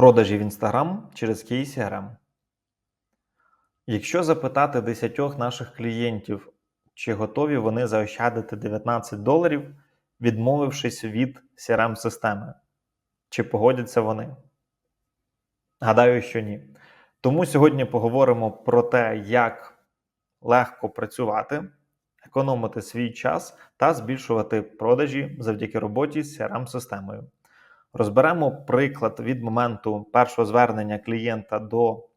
Продажі в Instagram через KCRM. Якщо запитати 10 наших клієнтів, чи готові вони заощадити 19 доларів, відмовившись від crm системи чи погодяться вони? Гадаю, що ні. Тому сьогодні поговоримо про те, як легко працювати, економити свій час та збільшувати продажі завдяки роботі з crm системою Розберемо приклад від моменту першого звернення клієнта до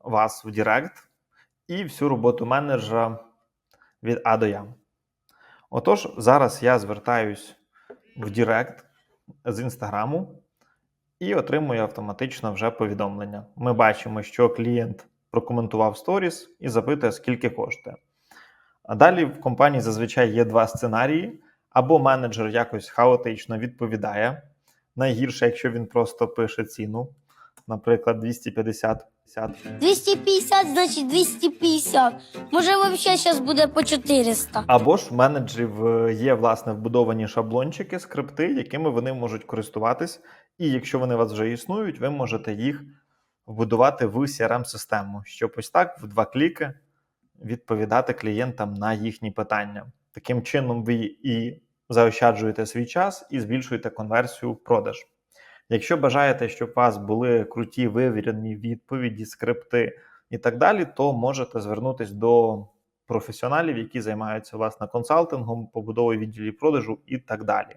вас в Директ і всю роботу менеджера від А до Я. Отож, зараз я звертаюсь в Директ з інстаграму і отримую автоматично вже повідомлення. Ми бачимо, що клієнт прокоментував сторіс і запитує, скільки коштує. А далі в компанії зазвичай є два сценарії: або менеджер якось хаотично відповідає. Найгірше, якщо він просто пише ціну, наприклад, 250. 250, значить 250. Може, взагалі зараз буде по 400. Або ж в менеджерів е, є власне вбудовані шаблончики, скрипти, якими вони можуть користуватись. І якщо вони у вас вже існують, ви можете їх вбудувати в CRM-систему, щоб ось так в два кліки відповідати клієнтам на їхні питання. Таким чином, ви і заощаджуєте свій час і збільшуєте конверсію в продаж. Якщо бажаєте, щоб у вас були круті вивірені відповіді, скрипти і так далі, то можете звернутися до професіоналів, які займаються власне консалтингом, побудовою відділів продажу і так далі.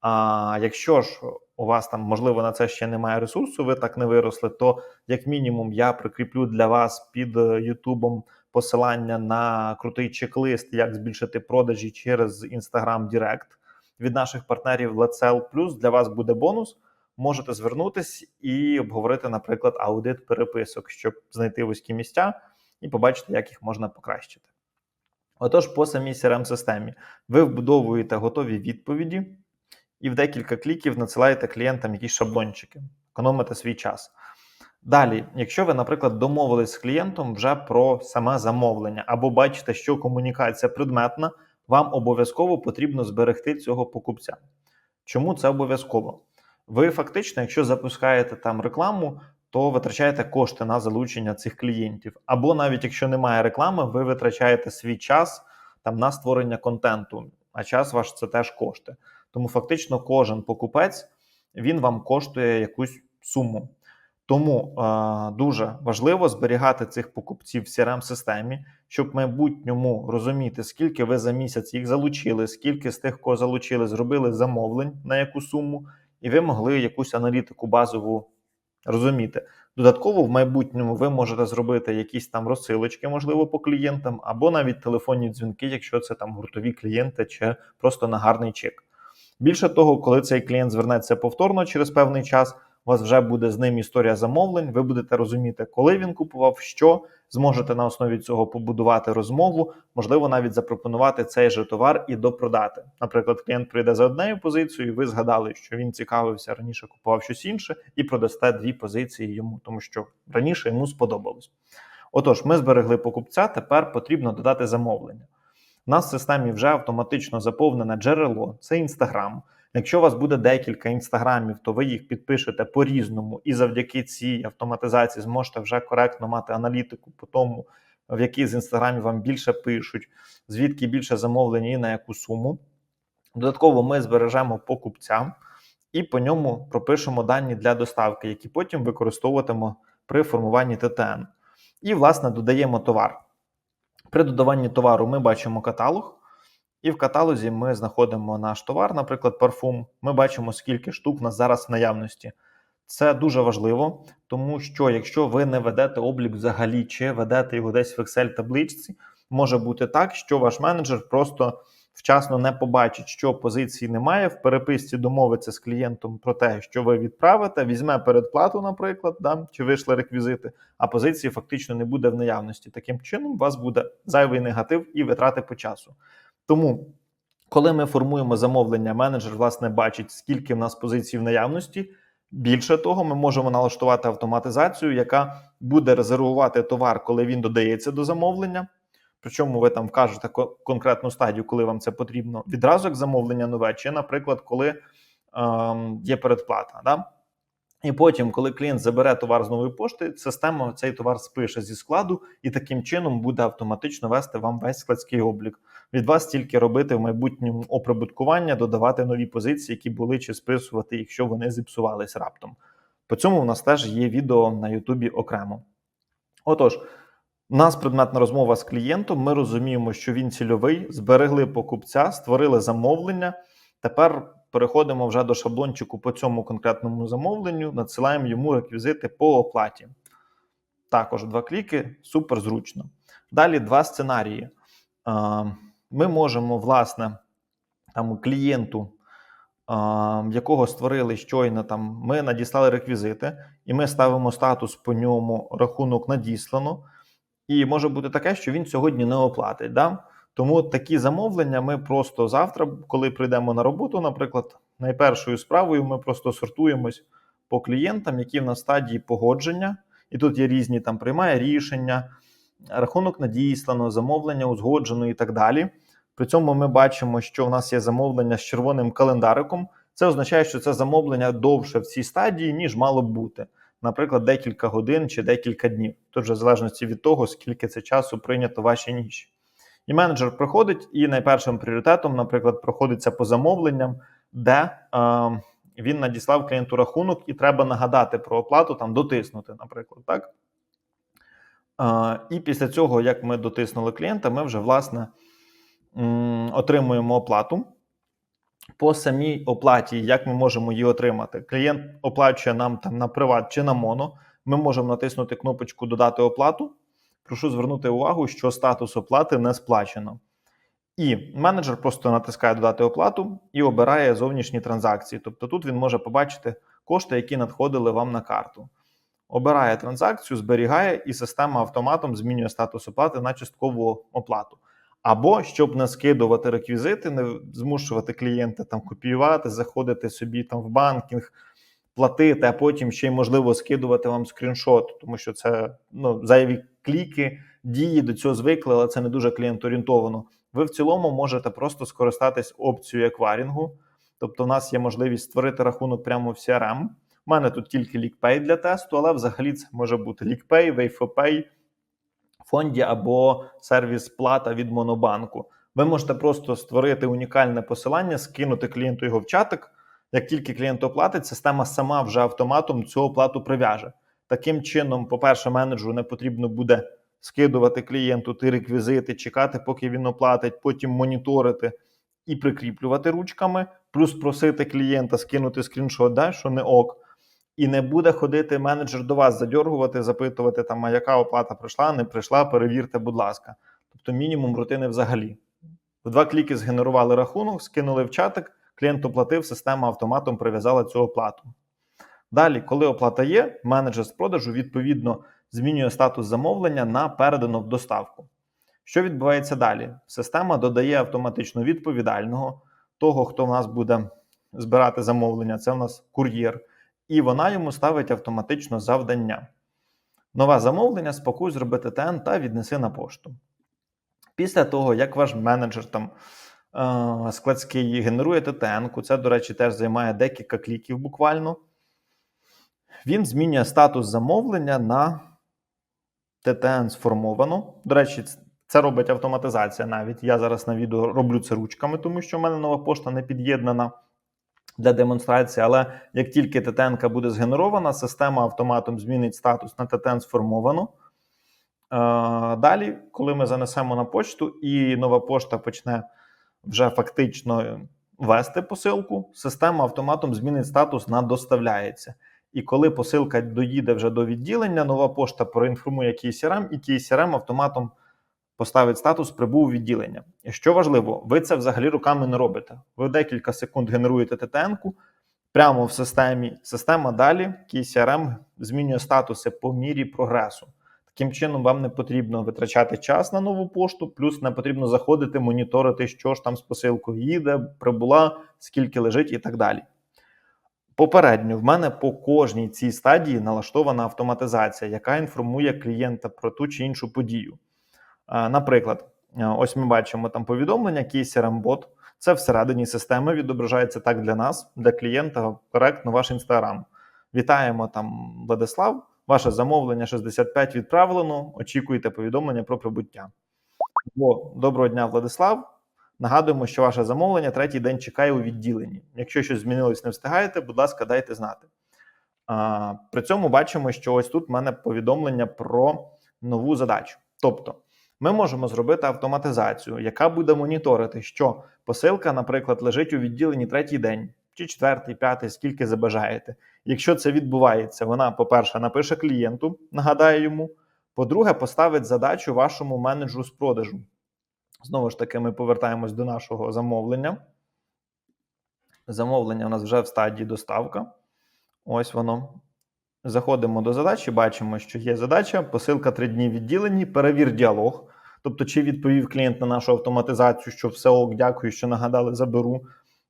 А якщо ж у вас там, можливо, на це ще немає ресурсу, ви так не виросли, то як мінімум я прикріплю для вас під Ютубом посилання на крутий чек-лист, як збільшити продажі через Instagram Direct від наших партнерів Let's Plus. Для вас буде бонус. Можете звернутись і обговорити, наприклад, аудит переписок, щоб знайти вузькі місця і побачити, як їх можна покращити. Отож, по самій crm системі ви вбудовуєте готові відповіді і в декілька кліків надсилаєте клієнтам якісь шаблончики, економите свій час. Далі, якщо ви, наприклад, домовились з клієнтом вже про саме замовлення, або бачите, що комунікація предметна, вам обов'язково потрібно зберегти цього покупця. Чому це обов'язково? Ви фактично, якщо запускаєте там рекламу, то витрачаєте кошти на залучення цих клієнтів. Або навіть якщо немає реклами, ви витрачаєте свій час там на створення контенту, а час ваш це теж кошти. Тому фактично кожен покупець він вам коштує якусь суму. Тому е, дуже важливо зберігати цих покупців в crm системі щоб в майбутньому розуміти, скільки ви за місяць їх залучили, скільки з тих, кого залучили, зробили замовлень на яку суму, і ви могли якусь аналітику базову розуміти. Додатково, в майбутньому ви можете зробити якісь там розсилочки, можливо, по клієнтам, або навіть телефонні дзвінки, якщо це там гуртові клієнти, чи просто на гарний чек. Більше того, коли цей клієнт звернеться повторно через певний час у вас вже буде з ним історія замовлень. Ви будете розуміти, коли він купував, що зможете на основі цього побудувати розмову, можливо, навіть запропонувати цей же товар і допродати. Наприклад, клієнт прийде за однією позицією, ви згадали, що він цікавився раніше, купував щось інше, і продасте дві позиції йому, тому що раніше йому сподобалось. Отож, ми зберегли покупця. Тепер потрібно додати замовлення. У нас в системі вже автоматично заповнене джерело, це Інстаграм. Якщо у вас буде декілька інстаграмів, то ви їх підпишете по-різному, і завдяки цій автоматизації зможете вже коректно мати аналітику по тому, в які з інстаграмів вам більше пишуть, звідки більше замовлень і на яку суму. Додатково ми збережемо покупця і по ньому пропишемо дані для доставки, які потім використовуватимемо при формуванні ТТН. І, власне, додаємо товар. При додаванні товару ми бачимо каталог. І в каталозі ми знаходимо наш товар, наприклад, парфум. Ми бачимо, скільки штук у нас зараз в наявності. Це дуже важливо, тому що якщо ви не ведете облік взагалі, чи ведете його десь в Excel-табличці, може бути так, що ваш менеджер просто вчасно не побачить, що позиції немає. В переписці домовиться з клієнтом про те, що ви відправите, візьме передплату, наприклад, да, чи вийшли реквізити, а позиції фактично не буде в наявності. Таким чином, у вас буде зайвий негатив і витрати по часу. Тому, коли ми формуємо замовлення, менеджер власне бачить, скільки в нас позицій в наявності. Більше того, ми можемо налаштувати автоматизацію, яка буде резервувати товар, коли він додається до замовлення. Причому ви там вкажете конкретну стадію, коли вам це потрібно, відразу як замовлення нове, чи, наприклад, коли ем, є передплата. Да? І потім, коли клієнт забере товар з нової пошти, система цей товар спише зі складу і таким чином буде автоматично вести вам весь складський облік. Від вас тільки робити в майбутньому оприбуткування, додавати нові позиції, які були, чи списувати, якщо вони зіпсувались раптом. По цьому у нас теж є відео на Ютубі окремо. Отож, у нас предметна розмова з клієнтом. Ми розуміємо, що він цільовий, зберегли покупця, створили замовлення. Тепер переходимо вже до шаблончику по цьому конкретному замовленню, надсилаємо йому реквізити по оплаті. Також два кліки, супер зручно. Далі два сценарії. Ми можемо, власне, там клієнту, якого створили щойно, там ми надіслали реквізити, і ми ставимо статус по ньому рахунок надіслано. І може бути таке, що він сьогодні не оплатить. Да? Тому такі замовлення ми просто завтра, коли прийдемо на роботу, наприклад, найпершою справою ми просто сортуємось по клієнтам, які в нас стадії погодження, і тут є різні там приймає рішення, рахунок надіслано, замовлення узгоджено і так далі. При цьому ми бачимо, що в нас є замовлення з червоним календариком. Це означає, що це замовлення довше в цій стадії, ніж мало б бути. Наприклад, декілька годин чи декілька днів. Тут вже в залежності від того, скільки це часу прийнято в вашій ніші. І менеджер приходить, і найпершим пріоритетом, наприклад, проходиться по замовленням, де е, він надіслав клієнту рахунок, і треба нагадати про оплату, там дотиснути, наприклад, так. Е, і після цього, як ми дотиснули клієнта, ми вже власне м, отримуємо оплату. По самій оплаті, як ми можемо її отримати? Клієнт оплачує нам там на приват чи на моно. Ми можемо натиснути кнопочку Додати оплату. Прошу звернути увагу, що статус оплати не сплачено. І менеджер просто натискає Додати оплату і обирає зовнішні транзакції. Тобто тут він може побачити кошти, які надходили вам на карту. Обирає транзакцію, зберігає, і система автоматом змінює статус оплати на часткову оплату. Або щоб не скидувати реквізити, не змушувати клієнта там копіювати, заходити собі там в банкінг, платити, а потім ще й можливо скидувати вам скріншот, тому що це ну, зайві кліки, дії до цього звикли, але це не дуже клієнт-орієнтовано. Ви в цілому можете просто скористатись опцією екварінгу. Тобто, в нас є можливість створити рахунок прямо в CRM. У мене тут тільки LeakPay для тесту, але взагалі це може бути LeakPay, WayFoPay, фонді або сервіс плата від Монобанку. Ви можете просто створити унікальне посилання, скинути клієнту його в чатик. Як тільки клієнт оплатить, система сама вже автоматом цю оплату прив'яже. Таким чином, по-перше, менеджеру не потрібно буде скидувати клієнту ті реквізити, чекати, поки він оплатить, потім моніторити і прикріплювати ручками, плюс просити клієнта скинути скріншот, да, що не ок. І не буде ходити менеджер до вас задьоргувати, запитувати, там, а яка оплата прийшла, не прийшла, перевірте, будь ласка. Тобто мінімум рутини взагалі. В два кліки згенерували рахунок, скинули в чатик, клієнт оплатив, система автоматом прив'язала цю оплату. Далі, коли оплата є, менеджер з продажу відповідно змінює статус замовлення на передано в доставку. Що відбувається далі? Система додає автоматично відповідального, того, хто в нас буде збирати замовлення, це в нас кур'єр, і вона йому ставить автоматично завдання. Нове замовлення спакуй зробити ТН та віднеси на пошту. Після того, як ваш менеджер там е, складський генерує ТТН, це, до речі, теж займає декілька кліків буквально. Він змінює статус замовлення на ТТН сформовано. До речі, це робить автоматизація навіть. Я зараз на відео роблю це ручками, тому що в мене нова пошта не під'єднана для демонстрації. Але як тільки ТТН буде згенерована, система автоматом змінить статус на ТТН сформовано. Е, Далі, коли ми занесемо на почту, і нова пошта почне вже фактично вести посилку, система автоматом змінить статус на доставляється. І коли посилка доїде вже до відділення, нова пошта проінформує KCRM, і KCRM автоматом поставить статус прибув у відділення. Що важливо, ви це взагалі руками не робите. Ви декілька секунд генеруєте ТТН-ку прямо в системі. Система далі, KCRM змінює статуси по мірі прогресу. Таким чином, вам не потрібно витрачати час на нову пошту, плюс не потрібно заходити, моніторити, що ж там з посилкою їде, прибула, скільки лежить і так далі. Попередньо в мене по кожній цій стадії налаштована автоматизація, яка інформує клієнта про ту чи іншу подію. Наприклад, ось ми бачимо там повідомлення, KCRM бот Це всередині системи відображається так для нас, для клієнта коректно ваш інстаграм. Вітаємо там, Владислав. Ваше замовлення 65 відправлено. Очікуєте повідомлення про прибуття. Або доброго дня, Владислав. Нагадуємо, що ваше замовлення третій день чекає у відділенні. Якщо щось змінилось, не встигаєте, будь ласка, дайте знати. А, при цьому бачимо, що ось тут в мене повідомлення про нову задачу. Тобто, ми можемо зробити автоматизацію, яка буде моніторити, що посилка, наприклад, лежить у відділенні третій день, чи четвертий, п'ятий, скільки забажаєте. Якщо це відбувається, вона, по-перше, напише клієнту, нагадає йому. По-друге, поставить задачу вашому менеджеру з продажу. Знову ж таки, ми повертаємось до нашого замовлення. Замовлення у нас вже в стадії доставка. Ось воно. Заходимо до задачі, бачимо, що є задача, посилка 3 дні відділені, перевір діалог. Тобто, чи відповів клієнт на нашу автоматизацію, що все ок, дякую, що нагадали, заберу.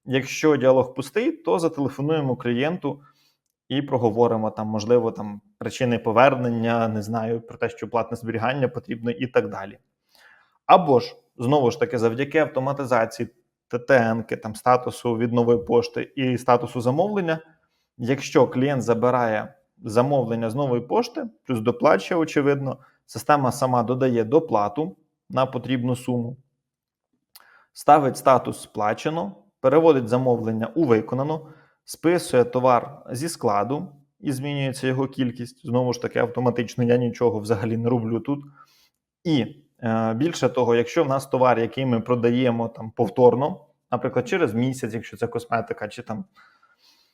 Якщо діалог пустий, то зателефонуємо клієнту і проговоримо там, можливо, там причини повернення, не знаю, про те, що платне зберігання потрібно і так далі. Або ж, знову ж таки, завдяки автоматизації ТТН, там статусу від нової пошти і статусу замовлення, якщо клієнт забирає замовлення з нової пошти, плюс доплачує, очевидно, система сама додає доплату на потрібну суму, ставить статус сплачено, переводить замовлення у виконано, списує товар зі складу і змінюється його кількість. Знову ж таки, автоматично я нічого взагалі не роблю тут. І е, більше того, якщо в нас товар, який ми продаємо там повторно, наприклад, через місяць, якщо це косметика, чи там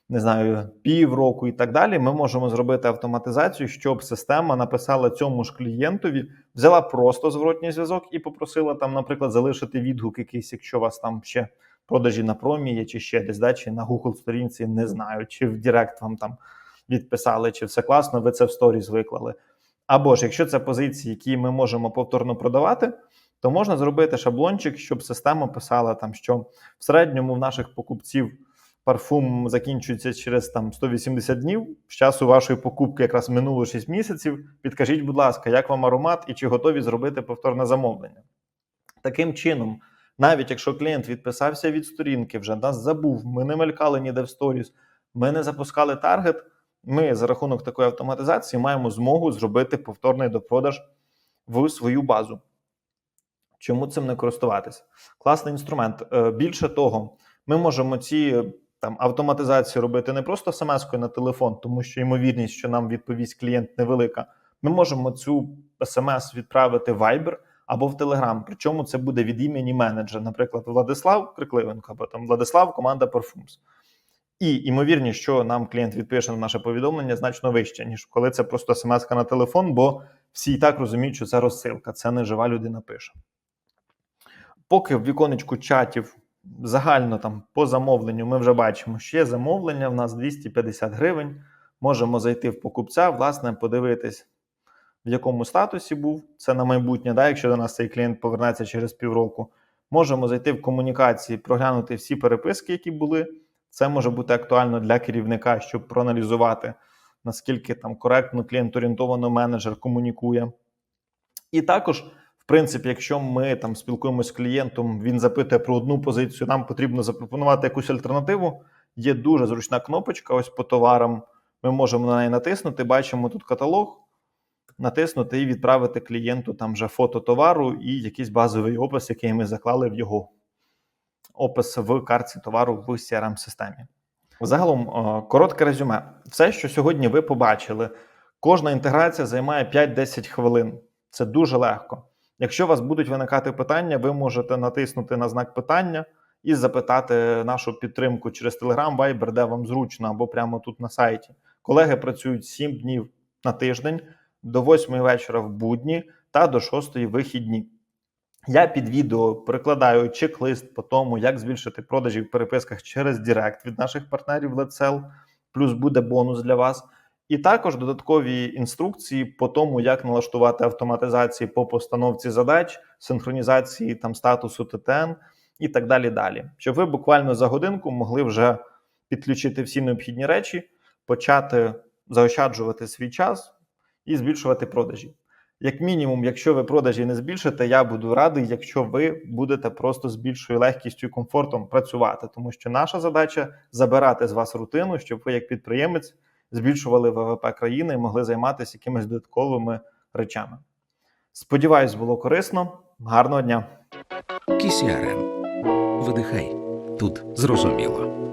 не знаю, півроку і так далі, ми можемо зробити автоматизацію, щоб система написала цьому ж клієнтові, взяла просто зворотній зв'язок і попросила там, наприклад, залишити відгук якийсь, якщо у вас там ще продажі на промі є, чи ще десь да, чи на Google сторінці, не знаю, чи в Директ вам там відписали, чи все класно, ви це в сторіс виклали. Або ж, якщо це позиції, які ми можемо повторно продавати, то можна зробити шаблончик, щоб система писала там, що в середньому в наших покупців парфум закінчується через там 180 днів. З часу вашої покупки якраз минуло 6 місяців. Підкажіть, будь ласка, як вам аромат і чи готові зробити повторне замовлення? Таким чином, навіть якщо клієнт відписався від сторінки, вже нас забув, ми не мелькали ніде в сторіс, ми не запускали таргет. Ми за рахунок такої автоматизації маємо змогу зробити повторний допродаж в свою базу. Чому цим не користуватися? Класний інструмент. Е, Більше того, ми можемо ці там автоматизації робити не просто смс-кою на телефон, тому що ймовірність, що нам відповість клієнт невелика. Ми можемо цю смс відправити в Viber або в Telegram. Причому це буде від імені менеджера, наприклад, Владислав Крикливенко, або там Владислав, команда Parfums. І ймовірність, що нам клієнт відпише на наше повідомлення, значно вище, ніж коли це просто смс на телефон, бо всі і так розуміють, що це розсилка, це не жива людина пише. Поки в віконечку чатів загально там по замовленню ми вже бачимо, що є замовлення, в нас 250 гривень. Можемо зайти в покупця, власне, подивитись, в якому статусі був. Це на майбутнє, да, якщо до нас цей клієнт повернеться через півроку. Можемо зайти в комунікації, проглянути всі переписки, які були. Це може бути актуально для керівника, щоб проаналізувати, наскільки там коректно клієнт-орієнтовано менеджер комунікує. І також, принципі, якщо ми там спілкуємося з клієнтом, він запитує про одну позицію, нам потрібно запропонувати якусь альтернативу. Є дуже зручна кнопочка. Ось по товарам. Ми можемо на неї натиснути. Бачимо тут каталог, натиснути і відправити клієнту там вже фото товару і якийсь базовий опис, який ми заклали в його опис в картці товару в crm системі Загалом, е, коротке резюме. Все, що сьогодні ви побачили, кожна інтеграція займає 5-10 хвилин. Це дуже легко. Якщо у вас будуть виникати питання, ви можете натиснути на знак питання і запитати нашу підтримку через Telegram, Viber, де вам зручно, або прямо тут на сайті. Колеги працюють 7 днів на тиждень до 8 вечора в будні та до 6 вихідні. Я під відео прикладаю чек-лист по тому, як збільшити продажі в переписках через Директ від наших партнерів LetSell, плюс буде бонус для вас. І також додаткові інструкції по тому, як налаштувати автоматизації по постановці задач, синхронізації там статусу ТТН і так далі. далі. Щоб ви буквально за годинку могли вже підключити всі необхідні речі, почати заощаджувати свій час і збільшувати продажі. Як мінімум, якщо ви продажі не збільшите, я буду радий, якщо ви будете просто з більшою легкістю і комфортом працювати, тому що наша задача забирати з вас рутину, щоб ви, як підприємець, збільшували ВВП країни і могли займатися якимись додатковими речами. Сподіваюсь, було корисно. Гарного дня! Кісіарем. Видихай. Тут зрозуміло.